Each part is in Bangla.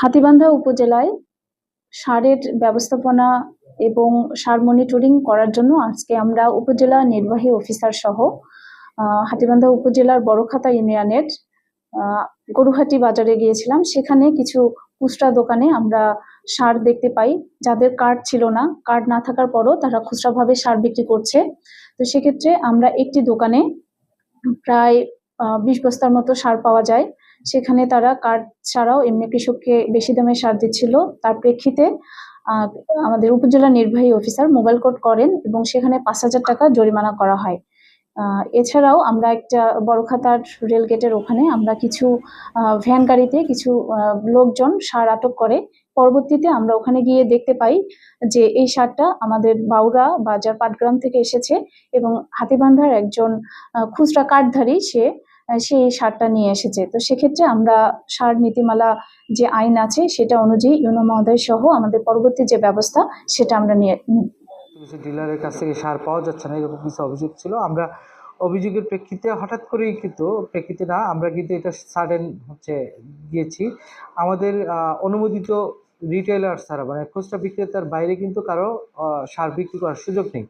হাতীবান্ধা উপজেলায় সারের ব্যবস্থাপনা এবং সার মনিটরিং করার জন্য আজকে আমরা উপজেলা নির্বাহী অফিসার সহ হাতীবান্ধা উপজেলার বড়খাতা ইউনিয়নের গরুহাটি বাজারে গিয়েছিলাম। সেখানে কিছু খুচরা দোকানে আমরা সার দেখতে পাই। যাদের কার্ড ছিল না কার্ড না থাকার পরও তারা খুচরাভাবে সার বিক্রি করছে। তো সেক্ষেত্রে আমরা একটি দোকানে প্রায় বিশ বস্তার মতো সার পাওয়া যায়। সেখানে তারা কার্ড ছাড়াও এমনি কৃষককে বেশি দামে সার দিচ্ছিল। তার প্রেক্ষিতে আমাদের উপজেলা নির্বাহী অফিসার মোবাইল কোড করেন এবং সেখানে পাঁচ হাজার টাকা জরিমানা করা হয়। এছাড়াও আমরা একটা বড়খাতার রেল গেটের ওখানে আমরা কিছু ভ্যান গাড়িতে কিছু লোকজন সার আটক করে। পরবর্তীতে আমরা ওখানে গিয়ে দেখতে পাই যে এই সারটা আমাদের বাউরা বাজার পাটগ্রাম থেকে এসেছে এবং হাতিবান্ধার একজন খুচরা কার্ডধারী সে সেই সারটা নিয়ে এসেছে। তো সেক্ষেত্রে আমরা সার নীতিমালা যে আইন আছে সেটা অনুযায়ী ইউনো মহোদয় সহ আমাদের পরবর্তী যে ব্যবস্থা সেটা আমরা নিয়ে। ডিলারের কাছ থেকে সার পাওয়া যাচ্ছে না, এরকম কিছু অভিযোগ ছিল। আমরা অভিযোগের প্রেক্ষিতে হঠাৎ করেই কিন্তু, প্রেক্ষিতে না, আমরা কিন্তু এটা সাডেন হচ্ছে গিয়েছি। আমাদের অনুমোদিত রিটেলার ছাড়া মানে খুচরা বিক্রেতার বাইরে কিন্তু কারও সার বিক্রি করার সুযোগ নেই।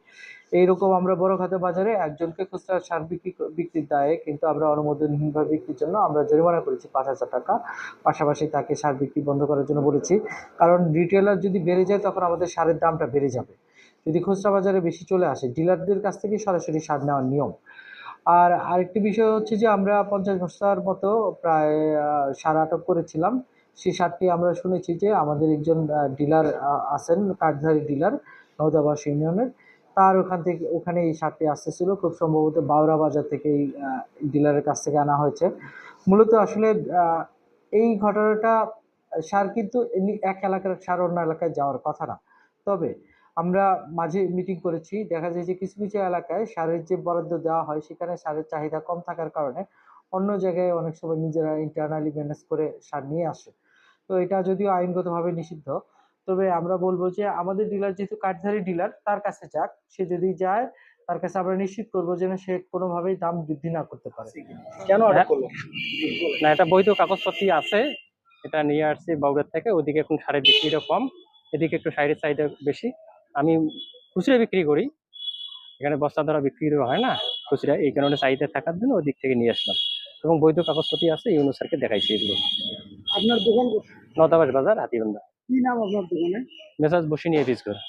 এইরকম আমরা বড় খাতে বাজারে একজনকে খুচরা সার বিক্রি বিক্রির দায়ে, কিন্তু আমরা অনুমোদনহীনভাবে বিক্রির জন্য আমরা জরিমানা করেছি পাঁচ হাজার টাকা। পাশাপাশি তাকে সার বিক্রি বন্ধ করার জন্য বলেছি। কারণ রিটেলার যদি বেড়ে যায়, তখন আমাদের সারের দামটা বেড়ে যাবে। যদি খুচরা বাজারে বেশি চলে আসে ডিলারদের কাছ থেকে সরাসরি সার নেওয়ার নিয়ম। আর আরেকটি বিষয় হচ্ছে যে, আমরা পঞ্চাশ বস্তার মতো প্রায় সার আটক করেছিলাম। সেই সারটি আমরা শুনেছি যে আমাদের একজন ডিলার আছেন কার্ডধারী ডিলার নৌদাবাস ইউনিয়নের। তার ওখান থেকে ওখানে এই সারটি আসতেছিল। খুব সম্ভবত বাউরা বাজার থেকে এই ডিলারের কাছ থেকে আনা হয়েছে। মূলত আসলে এই ঘটনাটা, সার কিন্তু এক এলাকার, সার অন্য এলাকায় যাওয়ার কথা না। তবে আমরা মাঝে মিটিং করেছি, দেখা যায় যে কিছু কিছু এলাকায় সারের যে বরাদ্দ দেওয়া হয়, সেখানে সারের চাহিদা কম থাকার কারণে অন্য জায়গায় অনেক সময় নিজেরা ইন্টারনালি ম্যানেজ করে সার নিয়ে আসে। তো এটা যদিও আইনগতভাবে নিষিদ্ধ তবে আমরা বলব যে আমাদের ডিলার যেহেতু কাঠধারী ডিলার তার কাছে যাক। সে যদি যায় তার কাছে আমরা নিশ্চিত করব যেন সে কোনোভাবেই দাম বৃদ্ধি না করতে পারে। কেন আটক না এটা বৈধ কাগজপত্র আছে। এটা নিয়ে আসছি বাউডার থেকে ওদিকে এখন সারের বিক্রিটা কম। এদিকে একটু সাইডের চাহিদা বেশি। আমি খুচরা বিক্রি করি। এখানে বস্তা ধরা বিক্রি হয় না। খুচরা এই কারণে চাহিদা থাকার জন্য ওদিক থেকে নিয়ে আসলাম। এবং বৈধ কাগজপত্র আছে ইউনো স্যারকে দেখাইছি এগুলো। আপনার দোকান? নদাবাস বাজার হাতিবান্ধা কি নাম আপনার দোকানে মেসাজ বসিনি এফিস করে।